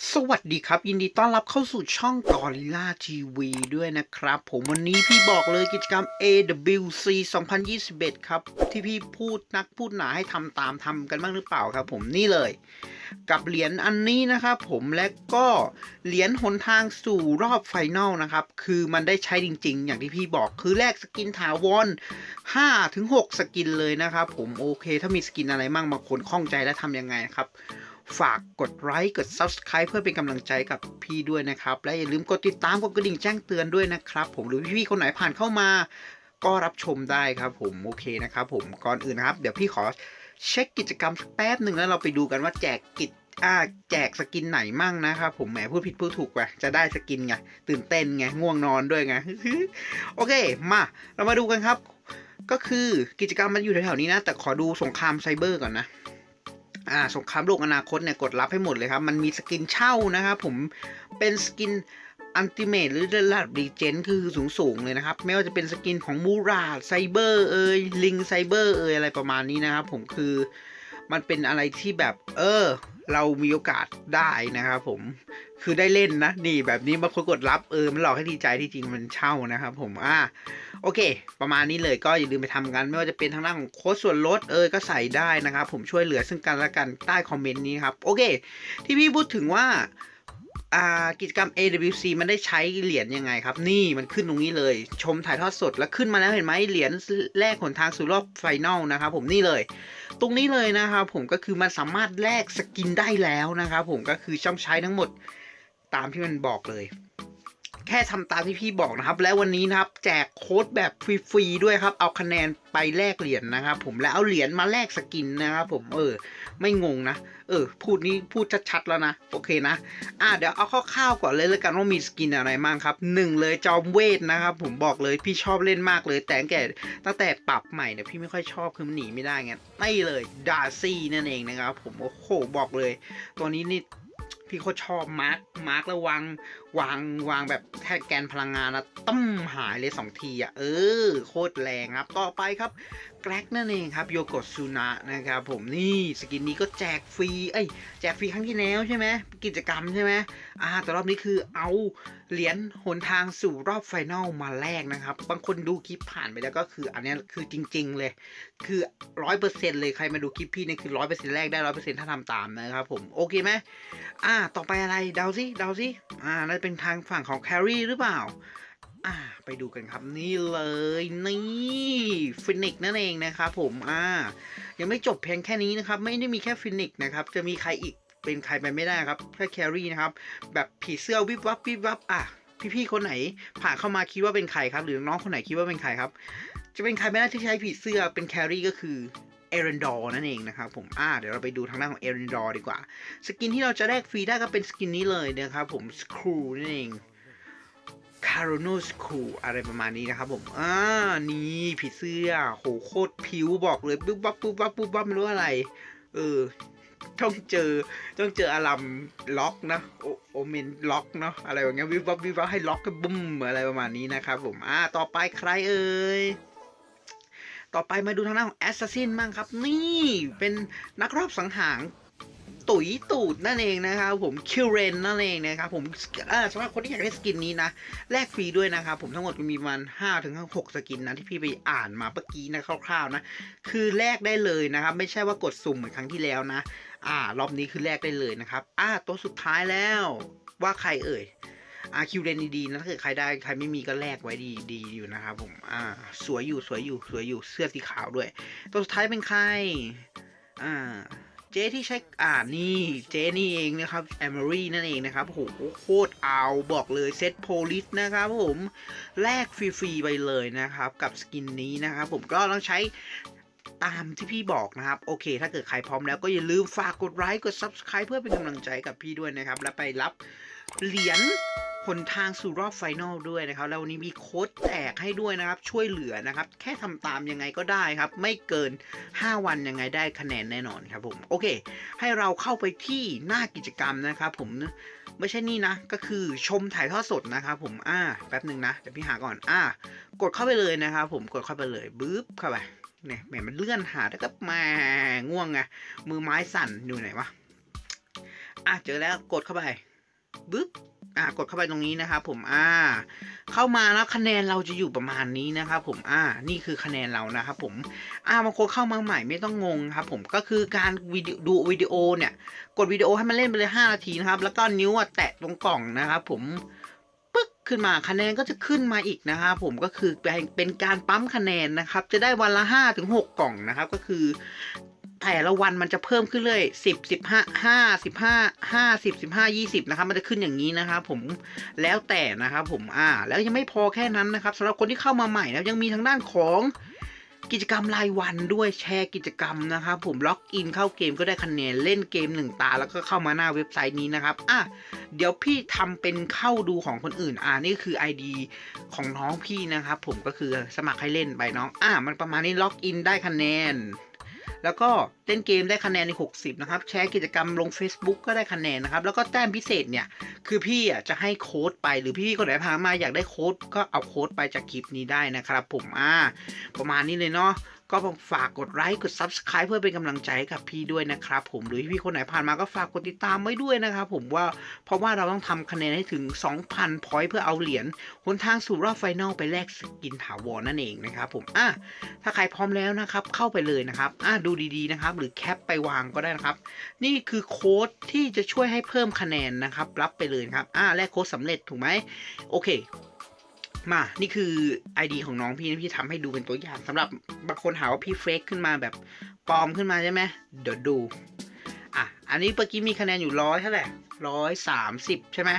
สวัสดีครับ ยินดีต้อนรับเข้าสู่ช่องกอริล่าทีวีด้วยนะครับ ผมวันนี้พี่บอกเลยกิจกรรม AWC 2021 ครับ ที่พี่พูดนักพูดหนาให้ทำตามทำกันบ้างหรือเปล่าครับ ผมนี่เลย กับเหรียญอันนี้นะครับผมและก็เหรียญหนทางสู่รอบไฟนอลนะครับ คือมันได้ใช้จริง ๆ อย่างที่พี่บอกคือแลกสกินถาวร5ถึง6สกินเลยนะครับผมโอเค ถ้ามีสกินอะไรมั่งบางคนข้องใจแล้วทำยังไงครับ ฝากกดไลค์กด Subscribe เพื่อเป็นกำลังใจกับพี่ด้วยนะครับ และอย่าลืมกดติดตามกดกระดิ่งแจ้งเตือนด้วยนะครับ ผมหรือพี่ๆคนไหนผ่านเข้ามา ก็รับชมได้ครับผมโอเคนะครับผมก่อนอื่นนะครับ เดี๋ยวพี่ขอเช็คกิจกรรมแป๊บหนึ่งแล้วเราไปดูกันว่าแจกกิจอ่าแจกสกินไหนมั่งนะครับผมแหมพูดผิดพูดถูกไปจะได้สกินไงตื่นเต้นไงง่วงนอนด้วยไงโอเคมาเรามาดูกันครับ ก็คือกิจกรรมมันอยู่แถวๆนี้นะ แต่ขอดูสงครามไซเบอร์ก่อนนะ อ่าสงครามโลกอนาคตเนี่ยกดรับให้หมดเลยครับ มันมีสกินเช่านะครับผมเป็นสกินอันติเมตหรือระดับดีเจนคือสูงสูงเลยนะครับ ไม่ว่าจะเป็นสกินของมูราไซเบอร์เอยลิงไซเบอร์เอยอะไรประมาณนี้นะครับผมคือมันเป็นอะไรที่แบบเออ เรามีโอกาสได้นะครับผมคือได้เล่นนะ นี่แบบนี้บางคนกดรับเออมันหลอกให้ดีใจที่จริงมันเช่านะครับผมอ่าโอเค ประมาณนี้เลยก็อย่าลืมไปทำกัน ไม่ว่าจะเป็นทางด้านของโค้ดส่วนลดเออก็ใส่ได้นะครับผมช่วยเหลือซึ่งกันและกันใต้คอมเมนต์นี้ครับ โอเค ที่พี่พูดถึงว่า อ่ากิจกรรม AWC มันได้ใช้เหรียญยังไงครับ นี่มันขึ้นตรงนี้เลย ชมถ่ายทอดสดแล้วขึ้นมาแล้วเห็นไหมเหรียญแรกหนทางสู่รอบไฟนอลนะครับผมนี่เลย ตรงนี้เลยนะครับผมก็คือมันสามารถแลกสกินได้แล้วนะครับผมก็คือช่องใช้ทั้งหมดตามที่มันบอกเลย ค่ทำตามที่พี่บอกนะครับ และวันนี้นะครับ แจกโค้ดแบบฟรีๆด้วยครับ เอาคะแนนไปแลกเหรียญนะครับ ผมแล้วเอาเหรียญมาแลกสกินนะครับผมเออ ไม่งงนะเออ พูดนี้พูดชัดๆแล้วนะ โอเคนะ อะเดี๋ยวเอาคร่าวๆก่อนเลยแล้วกันว่ามีสกินอะไรบ้างครับหนึ่งเลยจอมเวทนะครับผมบอกเลยพี่ชอบเล่นมากเลย แต่งแต่ตั้งแต่ปรับใหม่เนี่ยพี่ไม่ค่อยชอบคือมันหนีไม่ได้ไงไม่เลยดาร์ซี่นั่นเองนะครับผมโอ้โหบอกเลย ตัวนี้นี่ พี่โคตรชอบมาร์คมาร์คแล้ววางวางวางแบบแค่แกนพลังงานนะต้มหายเลยสองทีอะเออโคตรแรงครับ ต่อไปครับแกร็กนั่นเองครับโยโกซูนะนะครับผมนี่สกินนี้ก็แจกฟรีเอ้ยแจกฟรีครั้งที่แล้วใช่ไหมกิจกรรมใช่ไหมอ่าแต่รอบนี้คือเอา เหรียญหนทางสู่รอบไฟนอลมาแลกนะครับ บางคนดูคลิปผ่านไปแล้วก็คือ อันนี้คือจริง ๆ เลย คือร้อยเปอร์เซ็นเลยใครมาดูคลิปพี่เนี่ยคือร้อยเปอร์เซ็นแรกได้ร้อยเปอร์เซ็นถ้าทำตามนะครับผม โอเคไหมอ่า ต่อไปอะไรเดาสิเดาสิอ่าน่าจะเป็นทางฝั่งของแครีหรือเปล่าอ่าไปดูกันครับนี่เลยนี่ฟินิกนั่นเองนะครับผมอ่ายังไม่จบเพียงแค่นี้นะครับ ไม่ได้มีแค่ฟินิกนะครับจะมีใครอีก เป็นใครไปไม่ได้ครับแค่แครี่นะครับ แบบผีเสื้อวิบวับวิบวับอะพี่ๆคนไหน ผ่านเข้ามาคิดว่าเป็นใครครับ หรือน้องคนไหนคิดว่าเป็นใครครับ จะเป็นใครไม่ได้ที่ใช้ผีเสื้อเป็นแครี่ก็คือเอเรนดอร์นั่นเองนะครับผม อ่า เดี๋ยวเราไปดูทางด้านของเอเรนดอร์ดีกว่า สกินที่เราจะแลกฟรีได้ก็เป็นสกินนี้เลยนะครับผมสครูนั่นเองคาร์โรโนสครูอะไรประมาณนี้นะครับผม อ่า นี่ผีเสื้อ โหโคตรผิวบอกเลยปุ๊บปั๊บปุ๊บปั๊บปุ๊บปั๊บไม่รู้อะไร เออ ต้องเจอต้องเจออารัมล็อกนะโอโอเมนล็อกเนาะอะไรแบบเงี้ยวิบวับวิบวับให้ล็อกก็บุ้มอะไรประมาณนี้นะครับผมอ่าต่อไปใครเอ่ยต่อไปมาดูทางด้านของแอสซัสซินบ้างครับ นี่เป็นนักรอบสังหาร ตุ๋ยตูดนั่นเองนะครับผมคิวเรนนั่นเองนะครับผมสำหรับคนที่อยากได้สกินนี้นะแลกฟรีด้วยนะครับผมทั้งหมดมีประมาณ5ถึง6สกินนะที่พี่ไปอ่านมาเมื่อกี้นะคร่าวๆนะคือแลกได้เลยนะครับไม่ใช่ว่ากดสุ่มเหมือนครั้งที่แล้วนะ อ่ารอบนี้คือแลกได้เลยนะครับอ่าตัวสุดท้ายแล้วว่าใครเอ่ยอาคิวเรนดีๆนะถ้าเกิดใครได้ใครไม่มีก็แลกไว้ดีดีอยู่นะครับผมอ่าสวยอยู่สวยอยู่สวยอยู่เสื้อสีขาวด้วย ตัวสุดท้ายเป็นใครอ่า เจ๊ที่ใช้อ่านี่เจ๊นี่เองนะครับแอมเบอรี่นั่นเองนะครับโหโคตรเอาบอกเลยเซตโพลิสนะครับผมแลกฟรีๆไปเลยนะครับ กับสกินนี้นะครับผมก็ต้องใช้ตามที่พี่บอกนะครับ โอเค ถ้าเกิดใครพร้อมแล้วก็อย่าลืมฝากกดไลค์กด Subscribe เพื่อเป็นกำลังใจกับพี่ด้วยนะครับ และไปรับเหรียญ หนทางสู่รอบไฟนอลด้วยนะครับ แล้ววันนี้มีโค้ดแจกให้ด้วยนะครับ ช่วยเหลือนะครับ แค่ทำตามยังไงก็ได้ครับ ไม่เกิน 5 วันยังไงได้คะแนนแน่นอนครับผมโอเค ให้เราเข้าไปที่หน้ากิจกรรมนะครับผมไม่ใช่นี่นะ ก็คือชมถ่ายทอดสดนะครับผมอ่าแป๊บหนึ่งนะเดี๋ยวพี่หาก่อนอ่ากดเข้าไปเลยนะครับผมกดเข้าไปเลยบึ๊บเข้าไปเนี่ยแหมมันเลื่อนหาแล้วก็มาง่วงไงมือไม้สั่นอยู่ไหนวะอะเจอแล้วกดเข้าไปบึ๊บ อะกดเข้าไปตรงนี้นะครับผมอ่า เข้ามาแล้วคะแนนเราจะอยู่ประมาณนี้นะครับผมอ่า นี่คือคะแนนเรานะครับผมอ่าบางคนเข้ามาใหม่ไม่ต้องงงครับผมก็คือการวิดีดูวิดีโอเนี่ย กดวิดีโอให้มันเล่นไปเลย5นาทีนะครับ แล้วก็นิ้วอะแตะตรงกล่องนะครับผมปึ๊กขึ้นมาคะแนนก็จะขึ้นมาอีกนะครับผมก็คือเป็นเป็นการปั๊มคะแนนนะครับ จะได้วันละ5ถึง6กล่องนะครับ ก็คือ แต่ละวันมันจะเพิ่มขึ้นเลยสิบสิบห้าห้าสิบห้าห้าสิบสิบห้ายี่สิบนะครับมันจะขึ้นอย่างนี้นะครับผมแล้วแต่นะครับผมอ่า แล้วยังไม่พอแค่นั้นนะครับสำหรับคนที่เข้ามาใหม่นะยังมีทางด้านของกิจกรรมรายวันด้วยแชร์กิจกรรมนะครับผมล็อกอินเข้าเกมก็ได้คะแนนเล่นเกมหนึ่งตาแล้วก็เข้ามาหน้าเว็บไซต์นี้นะครับอะเดี๋ยวพี่ทำเป็นเข้าดูของคนอื่น อ่านี่คือ ID ของน้องพี่นะครับผมก็คือสมัครให้เล่นไปน้องอะมันประมาณนี้ล็อกอินได้คะแนน แล้วก็เล่นเกมได้คะแนนใน 60 นะครับ แชร์กิจกรรมลง Facebook ก็ได้คะแนนนะครับ แล้วก็แต้มพิเศษเนี่ย คือพี่อะจะให้โค้ดไปหรือพี่คนไหนพามาอยากได้โค้ดก็เอาโค้ดไปจากคลิปนี้ได้นะครับ ผมอ่าประมาณนี้เลยเนาะ ก็ฝากกดไลค์กด Subscribe เพื่อเป็นกำลังใจให้กับพี่ด้วยนะครับผมหรือพี่คนไหนผ่านมาก็ฝากกดติดตามไว้ด้วยนะครับผมว่าเพราะว่าเราต้องทำคะแนนให้ถึง 2,000พอยต์เพื่อเอาเหรียญหนทางสู่รอบไฟนอลไปแลกสกินถาวรนั่นเองนะครับผมอะถ้าใครพร้อมแล้วนะครับเข้าไปเลยนะครับอ่าดูดีๆนะครับหรือแคปไปวางก็ได้นะครับ นี่คือโค้ดที่จะช่วยให้เพิ่มคะแนนนะครับรับไปเลยครับอ่าแลกโค้ดสำเร็จถูกไหมโอเค มา นี่คือ ID ของน้องพี่นะพี่ทำให้ดูเป็นตัวอย่างสำหรับบางคนหาว่าพี่เฟกขึ้นมาแบบปลอมขึ้นมาใช่ไหมเดี๋ยวดู อะ อันนี้เมื่อกี้มีคะแนนอยู่ร้อยเท่าไหร่ร้อยสามสิบใช่ไหม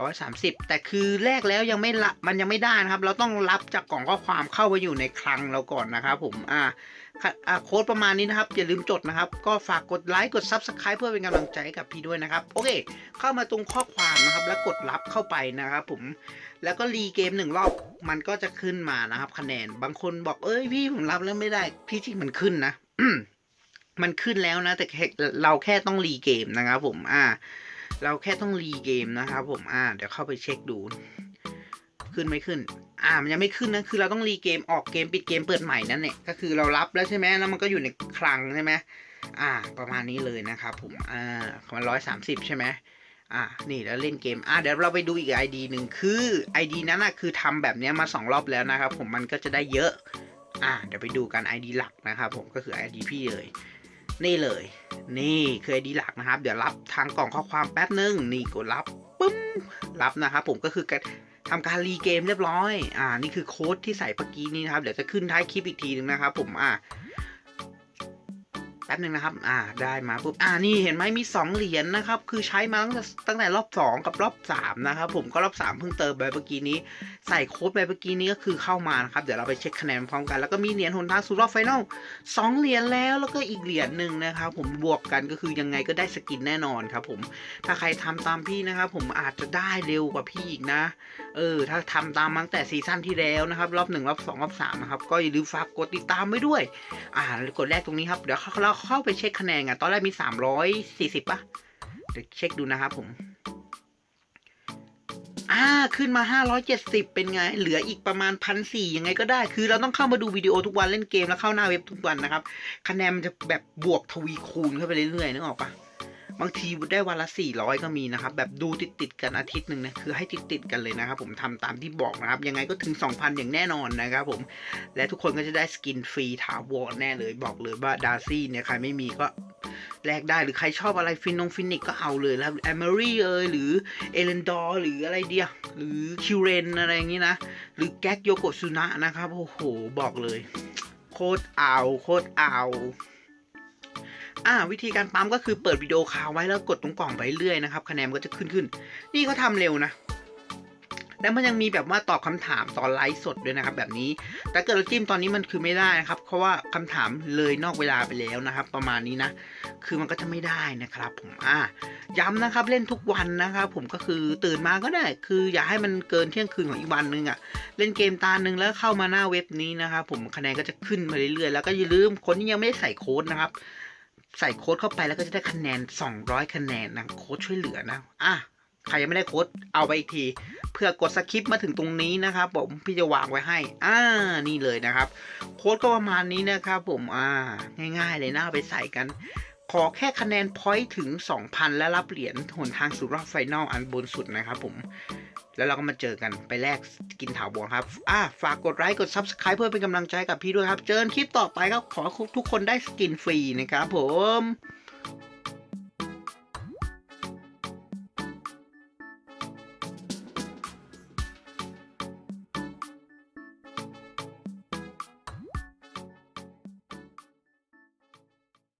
ร้อยสามสิบแต่คือแรกแล้วยังไม่ละมันยังไม่ได้นะครับ เราต้องรับจากกล่องข้อความเข้าไปอยู่ในคลังเราก่อนนะครับผมอ่าโค้ดประมาณนี้นะครับ อย่าลืมจดนะครับ ก็ฝากกดไลค์กด Subscribe เพื่อเป็นกำลังใจให้กับพี่ด้วยนะครับ โอเค เข้ามาตรงข้อความนะครับ แล้วกดรับเข้าไปนะครับผมแล้วก็รีเกมหนึ่งรอบมันก็จะขึ้นมานะครับ คะแนนบางคนบอกเอ้ยพี่ผมรับแล้วไม่ได้พี่จริงมันขึ้นนะมันขึ้นแล้วนะ แต่เราแค่ต้องรีเกมนะครับผมอ่า เราแค่ต้องรีเกมนะครับผมอ่าเดี๋ยวเข้าไปเช็คดู ขึ้นไม่ขึ้น อ่ามันยังไม่ขึ้นนะคือเราต้องรีเกมออกเกมปิดเกมเปิดใหม่นั่นแหละก็คือเรารับแล้วใช่ไหมแล้วมันก็อยู่ในคลังใช่ไหมอ่า ประมาณนี้เลยนะครับผมอ่ามันร้อยสามสิบใช่ไหมอ่านี่แล้วเล่นเกมอ่าเดี๋ยวเราไปดูอีก ID หนึ่งคือ ID นั้นอนะคือทำแบบเนี้ยมาสองรอบแล้วนะครับผมมันก็จะได้เยอะ อ่าเดี๋ยวไปดูกัน ID หลักนะครับผมก็คือ ID พี่เลย นี่เลย นี่คือ ID หลักนะครับ เดี๋ยวรับทางกล่องข้อความแป๊บนึง นี่กดรับปึ้มรับนะครับผมก็คือการทำการรีเกมเรียบร้อย อ่า นี่คือโค้ดที่ใส่เมื่อกี้นี้นะครับ เดี๋ยวจะขึ้นท้ายคลิปอีกทีนึงนะครับผม อ่า แป๊บหนึ่งนะครับ อ่า ได้มาปุ๊บ อ่า นี่เห็นไหมมี 2 เหรียญนะครับ คือใช้มาตั้งแต่ตั้งแต่รอบ 2 กับรอบ 3 นะครับ ผม ก็รอบ 3 เพิ่งเติมไปเมื่อกี้นี้ ใส่โค้ดไปเมื่อกี้นี้ก็คือเข้ามานะครับ เดี๋ยวเราไปเช็คคะแนนพร้อมกัน แล้วก็มีเหรียญหนทางสู่รอบไฟนอลสองเหรียญแล้ว แล้วก็อีกเหรียญหนึ่งนะครับ ผม บวกกันก็คือยังไงก็ได้สกินแน่นอนครับผม ถ้าใครทำตามพี่นะครับ ผมอาจจะได้เร็วกว่าพี่อีกนะ เออ ถ้าทำตามตั้งแต่ซีซั่นที่แล้วนะครับ รอบหนึ่งรอบสองรอบสามนะครับ ก็อย่าลืมฝากกดติดตามไว้ด้วย อ่ากดแรกตรงนี้ครับ เดี๋ยวเราเข้าไปเช็คคะแนนอะตอนแรกมีสามร้อยสี่สิบป่ะ เดี๋ยวเช็คดูนะครับผม อ่า ขึ้นมา570เป็นไง เหลืออีกประมาณพันสี่ยังไงก็ได้ คือเราต้องเข้ามาดูวิดีโอทุกวันเล่นเกมแล้วเข้าหน้าเว็บทุกวันนะครับ คะแนนมันจะแบบบวกทวีคูณเข้าไปเรื่อยๆนึกออกปะ บางทีได้วันละ 400 ก็มีนะครับ แบบดูติดติดกันอาทิตย์หนึ่งนะคือให้ติดติดกันเลยนะครับ ผมทำตามที่บอกนะครับ ยังไงก็ถึง 2,000 อย่างแน่นอนนะครับผมและทุกคนก็จะได้สกินฟรีถาวรแน่เลยบอกเลยว่าดาร์ซี่เนี่ยใครไม่มีก็แลกได้หรือใครชอบอะไรฟินนงฟินิกก็เอาเลยแล้วแอมเมอรี่เอยหรือเอเลนดอร์หรืออะไรเดียหรือคิวเรนอะไรอย่างนี้นะ หรือแก๊กโยโกซุนะนะครับ โอ้โห บอกเลย โคตรเอาโคตรเอา อ่าวิธีการปั๊มก็คือเปิดวิดีโอคาวไว้แล้วกดตรงกล่องไปเรื่อยนะครับคะแนนมันก็จะขึ้นขึ้น นี่เขาทำเร็วนะแล้วมันยังมีแบบว่าตอบคำถามตอนไลฟ์สดด้วยนะครับแบบนี้ แต่เกิดเราจิ้มตอนนี้มันคือไม่ได้นะครับ เพราะว่าคำถามเลยนอกเวลาไปแล้วนะครับ ประมาณนี้นะ คือมันก็จะไม่ได้นะครับผมอ่าย้ำนะครับเล่นทุกวันนะครับผมก็คือตื่นมาก็ได้ คืออย่าให้มันเกินเที่ยงคืนของอีกวันนึงอะ่ะ เล่นเกมตาหนึ่งแล้วเข้ามาหน้าเว็บนี้นะครับผมคะแนนก็จะขึ้นมาเรื่อยๆ แล้วก็อย่าลืมคนที่ยังไม่ได้ใส่โค้ดนะครับ ใส่โค้ดเข้าไปแล้วก็จะได้คะแนน 200 คะแนนนะโค้ดช่วยเหลือนะอะใครยังไม่ได้โค้ดเอาไปอีกที เพื่อกดสคริปต์มาถึงตรงนี้นะครับผมพี่จะวางไว้ให้อ่านี่เลยนะครับ โค้ดก็ประมาณนี้นะครับผมอ่าง่าย ๆ เลยนะเอาไปใส่กัน ขอแค่คะแนนพอยต์ถึง 2,000 และรับเหรียญหนทางสู่รอบไฟนอลอันบนสุดนะครับผม แล้วเราก็มาเจอกันไปแลกกินถาวรครับ อ่าฝากกดไลค์กด Subscribe เพื่อเป็นกำลังใจกับพี่ด้วยครับ เจอกันคลิปต่อไปครับ ขอทุกคนได้สกินฟรีนะครับผม